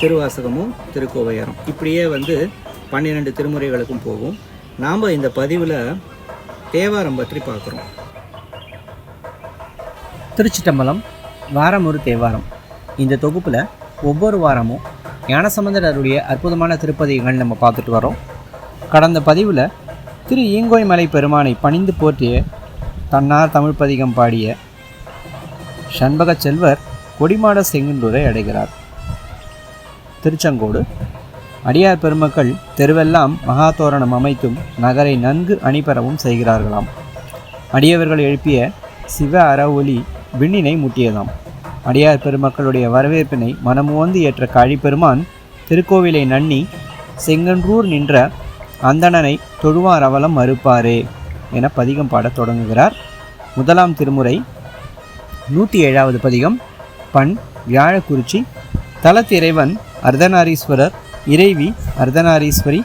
திருவாசகமும் திருக்கோவையாரம். இப்படியே வந்து பன்னிரெண்டு திருமுறைகளுக்கும் போகும். நாம் இந்த பதிவில் தேவாரம் பற்றி பார்க்குறோம். திருச்சிட்டம்பலம் வாரம் ஒரு தேவாரம். இந்த தொகுப்பில் ஒவ்வொரு வாரமும் ஞானசம்பந்தர் அருடைய அற்புதமான திருப்பதிகள் நம்ம பார்த்துட்டு வரோம். கடந்த பதிவில் திரு ஈங்கோய் மலை பெருமானை பணிந்து போற்றிய தன்னார் தமிழ் பதிகம் பாடிய சண்பகச் செல்வர் கொடிமாட செங்குன்றூரை அடைகிறார். திருச்செங்கோடு. அடியார் பெருமக்கள் தெருவெல்லாம் மகாதோரணம் அமைத்தும் நகரை நன்கு அணிபரவும் செய்கிறார்களாம். அடியவர்கள் எழுப்பிய சிவ அற ஒலி விண்ணினை முட்டியதாம். அடியார் பெருமக்களுடைய வரவேற்பினை மனமுவந்து ஏற்ற காழிப்பெருமான் திருக்கோவிலை நன்னி செங்கன்றூர் நின்ற அந்தணனை தொழுவார் அவலம் மறுப்பாரே என பதிகம் பாடத் தொடங்குகிறார். முதலாம் திருமுறை நூற்றி ஏழாவது பதிகம் பண் வியாழக்குறிச்சி தலத்திறைவன் அர்த்தநாரீஸ்வரர் இறைவி அர்த்தநாரீஸ்வரி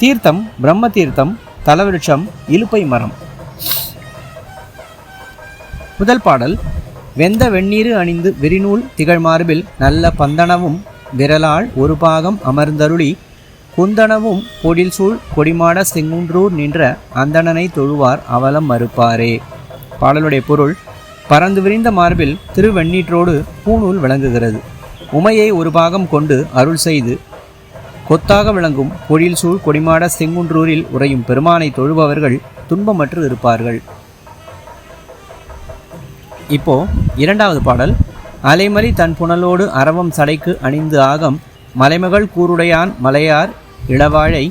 தீர்த்தம் பிரம்ம தீர்த்தம் தலவிருட்சம் இலுப்பை மரம். முதல் பாடல் வெந்த வெந்நீரு அணிந்து விரிநூல் திகழ் மார்பில் நல்ல பந்தனவும் விரலால் ஒரு பாகம் அமர்ந்தருளி குந்தனவும் பொடில் சூழ் கொடிமாட செங்குன்றூர் நின்ற அந்தணனை தொழுவார் அவலம் மறுப்பாரே. பாடலுடைய பொருள் பறந்து விரிந்த மார்பில் திருவெண்ணீற்றோடு பூநூல் விளங்குகிறது. உமையை ஒரு பாகம் கொண்டு அருள் செய்து கொத்தாக விளங்கும் பொழில் சூழ் கொடிமாட செங்குன்றூரில் உறையும் பெருமானை தொழுபவர்கள் துன்பமற்று இருப்பார்கள். இப்போ இரண்டாவது பாடல். அலைமலி தன் புனலோடு அரவம் சடைக்கு அணிந்து ஆகம் மலைமகள் கூருடையான் மலையார் இளவாழை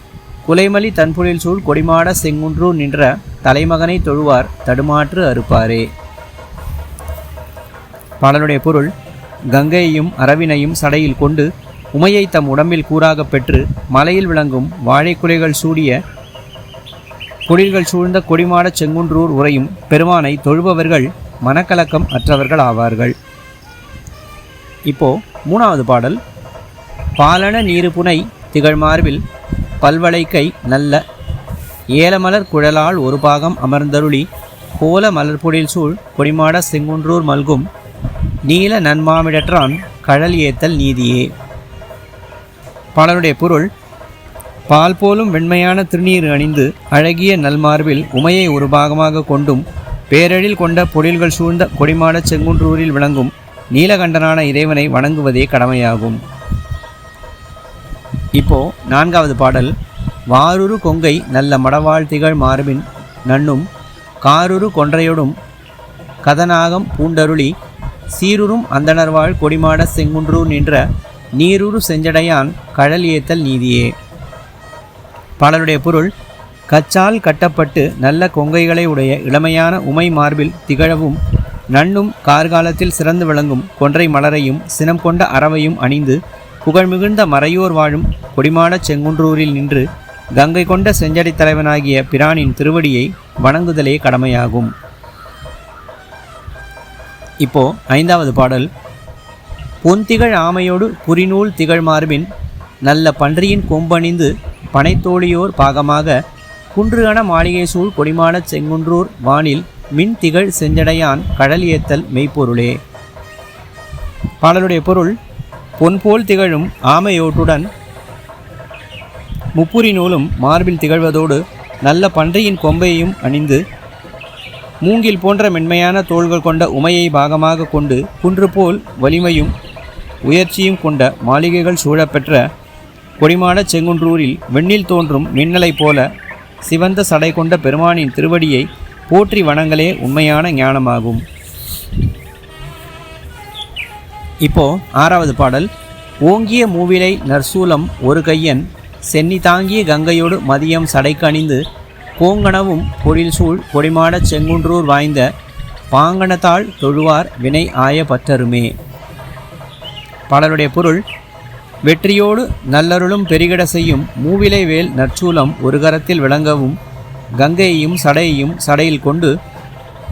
குலைமலி தன்புழில் சூழ் கொடிமாட செங்குன்றூர் நின்ற தலைமகனை தொழுவார் தடுமாற்று அறுப்பாரே. பாடலுடைய பொருள் கங்கையையும் அரவினையும் சடையில் கொண்டு உமையை தம் உடம்பில் கூறாகப் பெற்று மலையில் விளங்கும் வாழைக்குலைகள் சூடிய குடில்கள் சூழ்ந்த கொடிமாடச் செங்குன்றூர் உரையும் பெருமானை தொழுபவர்கள் மனக்கலக்கம் அற்றவர்கள் ஆவார்கள். இப்போ மூணாவது பாடல். பாலன நீருபுனை திகழ்மார்பில் பல்வளைக்கை நல்ல ஏலமலர் குழலால் ஒரு பாகம் அமர்ந்தருளி கோல மலர்பொழில் சூழ் கொடிமாட செங்குன்றூர் மல்கும் நீல நன்மாமிடற்றான் கழல் ஏத்தல் நீதியே. பாடலுடைய பொருள் பால் போலும் வெண்மையான திருநீர் அணிந்து அழகிய நல்மார்பில் உமையை ஒரு பாகமாக கொண்டும் பேரழில் கொண்ட பொழில்கள் சூழ்ந்த கொடிமாடச் செங்குன்றூரில் விளங்கும் நீலகண்டனான இறைவனை வணங்குவதே கடமையாகும். இப்போ நான்காவது பாடல் வாருரு கொங்கை நல்ல மடவாள் திகழ் மார்பின் நன்னும் காருரு கொன்றையொடும் கதநாகம் பூண்டருளி சீருறும் அந்தணர்வாழ் கொடிமாட செங்குன்றூர் நின்ற நீருரு செஞ்சடையான் கழல் ஏத்தல் நீதியே. பாடலுடைய பொருள் கச்சால் கட்டப்பட்டு நல்ல கொங்கைகளை உடைய இளமையான உமை மார்பில் திகழவும் நன்னும் கார்காலத்தில் சிறந்து விளங்கும் கொன்றை மலரையும் சினம் கொண்ட அறவையும் அணிந்து புகழ்மிகுந்த மறையோர் வாழும் கொடிமாடச் செங்குன்றூரில் நின்று கங்கை கொண்ட செஞ்சடை தலைவனாகிய பிரானின் திருவடியை வணங்குதலே கடமையாகும். இப்போ ஐந்தாவது பாடல். பொன்திகழ் ஆமையோடு புரிநூல் திகழ் மார்பின் நல்ல பன்றியின் கொம்பணிந்து பனைத்தோழியோர் பாகமாக குன்றுகண மாளிகை சூழ் கொடிமாடச் செங்குன்றூர் வானில் மின் திகழ் செஞ்சடையான் கடல் ஏத்தல் மெய்ப்பொருளே பாடலுடைய பொருள் பொன்போல் திகழும் ஆமையோட்டுடன் முப்புரி நூலும் மார்பில் திகழ்வதோடு நல்ல பன்றியின் கொம்பையும் அணிந்து மூங்கில் போன்ற மென்மையான தோள்கள் கொண்ட உமையை பாகமாக கொண்டு குன்று போல் வலிமையும் உயர்ச்சியும் கொண்ட மாளிகைகள் சூழப்பெற்ற கொடிமான செங்குன்றூரில் வெண்ணில் தோன்றும் மின்னலை போல சிவந்த சடை கொண்ட பெருமானின் திருவடியை போற்றி வணங்களே உண்மையான ஞானமாகும். இப்போ ஆறாவது பாடல். ஓங்கிய மூவிலை நர்சூலம் ஒரு கையன் சென்னி தாங்கிய கங்கையோடு மதியம் சடைக்கு கோங்கணவும் பொழில் சூழ் கொடிமாடச் செங்குன்றூர் வாய்ந்த பாங்கணத்தாள் தொழுவார் வினை ஆய பற்றருமே பாடலுடைய பொருள் வெற்றியோடு நல்லருளும் பெருகிட செய்யும் மூவிலை வேல் நற்சூலம் ஒரு கரத்தில் விளங்கவும் கங்கையையும் சடையையும் சடையில் கொண்டு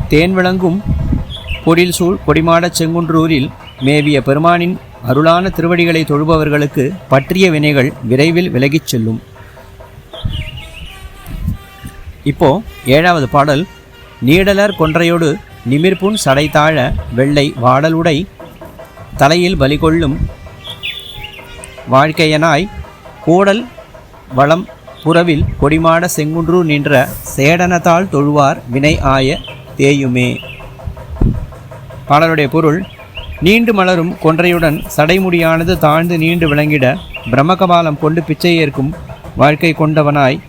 தேன் விளங்கும் பொழில் சூழ் கொடிமாடச் செங்குன்றூரில் மேவிய பெருமானின் அருளான திருவடிகளை தொழுபவர்களுக்கு பற்றிய வினைகள் விரைவில் விலகிச் செல்லும். இப்போ ஏழாவது பாடல் நீடலர் கொன்றையோடு நிமிர்புண் சடை தாழ வெள்ளை வாடலுடை தலையில் பலி கொள்ளும் வாழ்க்கையனாய் கோடல் வளம் புறவில் கொடிமாட செங்குன்று நின்ற சேடனத்தால் தொழுவார் வினை ஆய தேயுமே. பாடலுடைய பொருள் நீண்டு மலரும் கொன்றையுடன் சடைமுடியானது தாழ்ந்து நீண்டு விளங்கிட பிரம்மகபாலம் கொண்டு பிச்சை ஏற்கும் வாழ்க்கை கொண்டவனாய்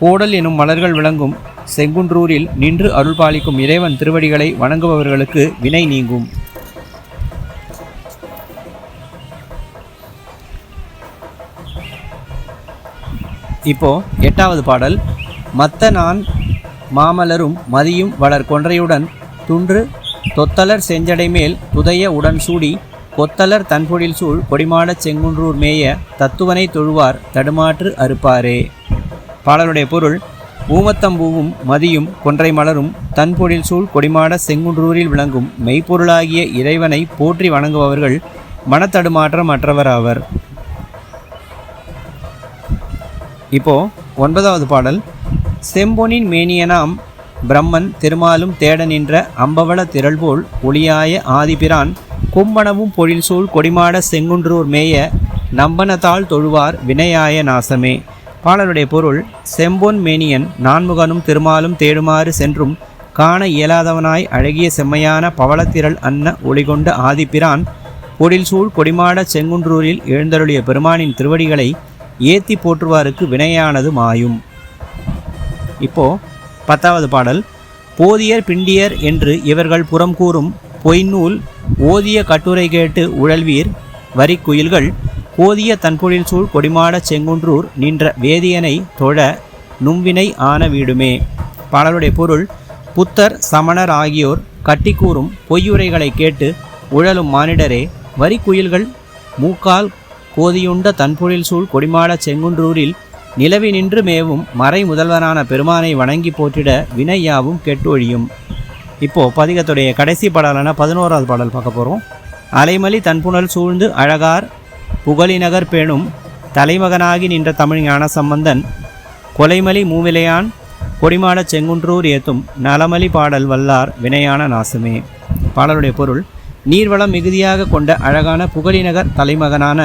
கோடல் எனும் மலர்கள் விளங்கும் செங்குன்றூரில் நின்று அருள்பாலிக்கும் இறைவன் திருவடிகளை வணங்குபவர்களுக்கு வினை நீங்கும். இப்போ எட்டாவது பாடல். மத்த நான் மாமலரும் மதியும் வளர் கொன்றையுடன் துன்று தொத்தலர் செஞ்சடை மேல் துதைய உடன் சூடி கொத்தலர் தன்பொழில் சூழ் கொடிமாடச் செங்குன்றூர் மேய தத்துவனை தொழுவார் தடுமாற்று அறுப்பாரே. பாடலுடைய பொருள் ஊமத்தம்பூவும் மதியும் கொன்றை மலரும் தன்பொழில் சூழ் கொடிமாட செங்குன்றூரில் விளங்கும் மெய்ப்பொருளாகிய இறைவனை போற்றி வணங்குபவர்கள் மனத்தடுமாற்றம் அற்றவராவர் இப்போ ஒன்பதாவது பாடல். செம்பொனின் மேனியனாம் பிரம்மன் திருமாலும் தேட நின்ற அம்பவள திரள்போல் ஒளியாய ஆதிபிரான் கும்பனமும் பொழில் சூழ் கொடிமாட செங்குன்றூர் மேய நம்பனத்தால் தொழுவார் வினையாய நாசமே. பாடலுடைய பொருள் செம்பொன் மேனியன் நான்முகனும் திருமாலும் தேடுமாறு சென்றும் காண இயலாதவனாய் அழகிய செம்மையான பவளத்திரள் அன்ன ஒளிகொண்ட ஆதிப்பிரான் பொழில் சூழ் கொடிமாட செங்குன்றூரில் எழுந்தருளிய பெருமானின் திருவடிகளை ஏத்தி போற்றுவாருக்கு வினையானது மாயும். இப்போ பத்தாவது பாடல் போதியர் பிண்டியர் என்று இவர்கள் புறம் கூறும் பொய்நூல் ஓதிய கட்டுரை கேட்டு உழல்வீர் வரிக்குயில்கள் போதிய தன்பொழில் சூழ் கொடிமாடச் செங்குன்றூர் நின்ற வேதியனை தொழ நும்வினை ஆன வீடுமே. பாடலுடைய பொருள் புத்தர் சமணர் ஆகியோர் கட்டி கூறும் பொய்யுரைகளை கேட்டு உழலும் மானிடரே வரிக்குயில்கள் மூக்கால் கோதியுண்ட தன்பொழில் சூழ் கொடிமாடச் செங்குன்றூரில் நிலவி நின்று மேவும் மறை முதல்வனான பெருமானை வணங்கி போற்றிட வினையாவும் கெட்டொழியும். இப்போ பதிகத்துடைய கடைசி பாடலான பதினோராவது பாடல் பார்க்க போகிறோம் அலைமலி தன்புணல் சூழ்ந்து அழகார் புகழிநகர் பேணும் தலைமகனாகி நின்ற தமிழ் ஞான சம்பந்தன் கொலைமலி மூவிலையான் கொடிமாடச் செங்குன்றூர் ஏத்தும் நலமலி பாடல் வல்லார் வினையான நாசமே. பாடலுடைய பொருள் நீர்வளம் மிகுதியாக கொண்ட அழகான புகழிநகர் தலைமகனான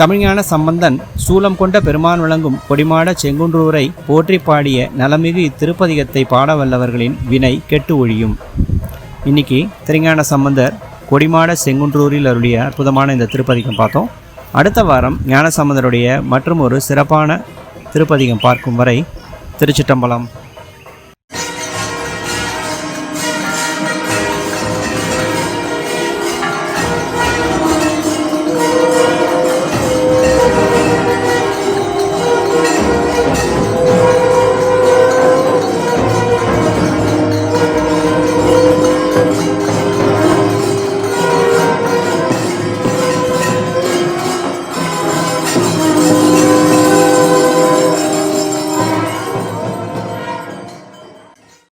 தமிழ்ஞான சம்பந்தன் சூலம் கொண்ட பெருமான் விளங்கும் கொடிமாட செங்குன்றூரை போற்றி பாடிய நலமிகு இத்திருப்பதிகத்தை பாட வல்லவர்களின் வினை கெட்டு ஒழியும். இன்னைக்கு திருஞான சம்பந்தர் கொடிமாட செங்குன்றூரில் அருளிய அற்புதமான இந்த திருப்பதிகம் பார்த்தோம். அடுத்த வாரம் ஞானசம்பந்தருடைய மற்றும் ஒரு சிறப்பான திருப்பதிகம் பார்க்கும் வரை திருச்சிட்டம்பலம்.